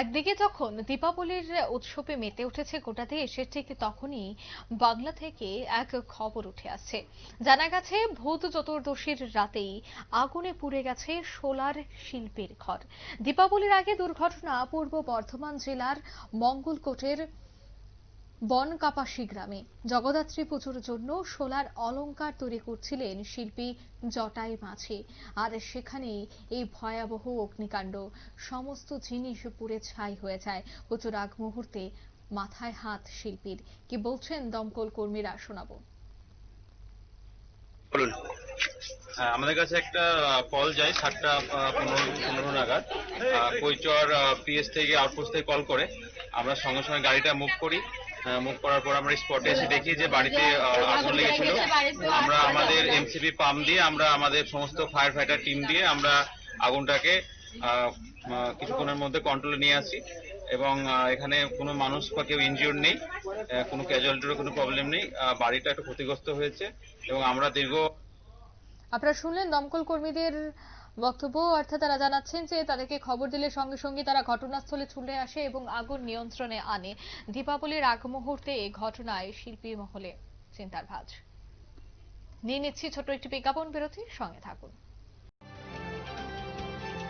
একদিকে যখন দীপাবলির উৎসবে মেতে উঠেছে গোটা দেশ, ঠিক তখনই বাংলা থেকে এক খবর উঠে আসছে। জানা গেছে, ভূত চতুর্দশীর রাতেই আগুনে পুড়ে গেছে সোলার শিল্পের ঘর। দীপাবলির আগে দুর্ঘটনা পূর্ব বর্ধমান জেলার মঙ্গলকোটের বনকাপাসি গ্রামে। জগদ্ধাত্রী পুজোর জন্য সোলার অলংকার তৈরি করছিলেন শিল্পী জটাই মাঝি। আর সেখানেই এই ভয়াবহ অগ্নিকাণ্ড। সমস্ত জিনিস পুড়ে ছাই হয়ে যায়। পুজোর আগ মুহূর্তে মাথায় হাত শিল্পীর। কি বলছেন দমকল কর্মীরা শোনাবো। বলুন। হ্যাঁ, আমাদের কাছে একটা কল যায় সাতটা পনেরো পনেরো নাগাদ। কৈচর পিএস থেকে আউটপোস্ট থেকে কল করে। আমরা সঙ্গে সঙ্গে গাড়িটা মুভ করি। মুভ করার পর আমরা স্পটে এসে দেখি যে বাড়িতে আগুন লেগেছিল। আমরা আমাদের এমসিপি পাম্প দিয়ে আমরা আমাদের সমস্ত ফায়ার ফাইটার টিম দিয়ে আমরা আগুনটাকে কিছুক্ষণের মধ্যে কন্ট্রোলে নিয়ে আসি। এবং এখানে কোনো মানুষ বা কেউ ইনজিওর নেই কোনো ক্যাজুয়ালিটিরও কোনো প্রবলেম নেই। বাড়িটা একটু ক্ষতিগ্রস্ত হয়েছে। এবং আমরা দীর্ঘ আপনারা শুনলেন দমকল কর্মীদের বক্তব্য। অর্থাৎ তারা জানাচ্ছেন যে তাদেরকে খবর দিলে সঙ্গে সঙ্গে তারা ঘটনাস্থলে ছুটে আসে এবং আগুন নিয়ন্ত্রণে আনে। দীপাবলির আগ মুহূর্তে এই ঘটনায় শিল্পী মহলে চিন্তার ভাঁজ। নিয়ে নিচ্ছি ছোট একটি বিজ্ঞাপন বিরতি সঙ্গে থাকুন।